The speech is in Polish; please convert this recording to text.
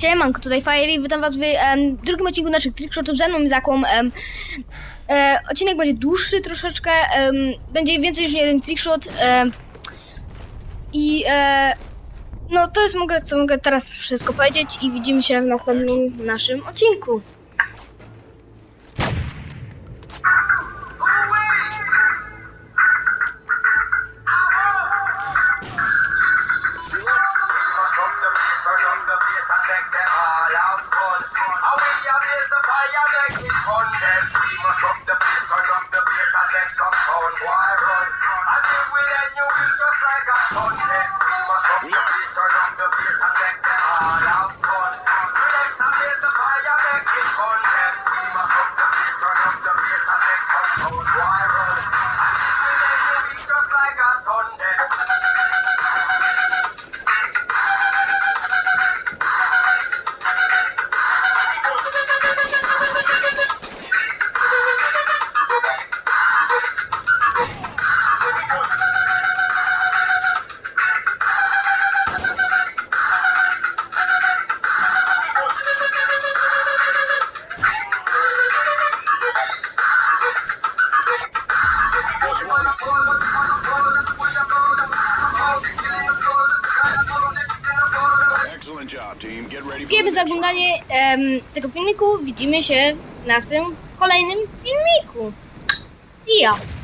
Siemanko, tutaj Fire witam was w drugim odcinku naszych trickshotów ze mną i Zaką. Em, e, odcinek będzie dłuższy troszeczkę, będzie więcej niż jeden trickshot i e, no to jest mogę, co mogę teraz wszystko powiedzieć i widzimy się w następnym naszym odcinku. Make them all have fun. And we a blaze the fire, make it fun. Then we mash up the place, turn up the bass and make some sound. Why run? And if we end you will just like a fun. The za oglądanie em, tego filmiku, widzimy się w naszym kolejnym filmiku. See ya!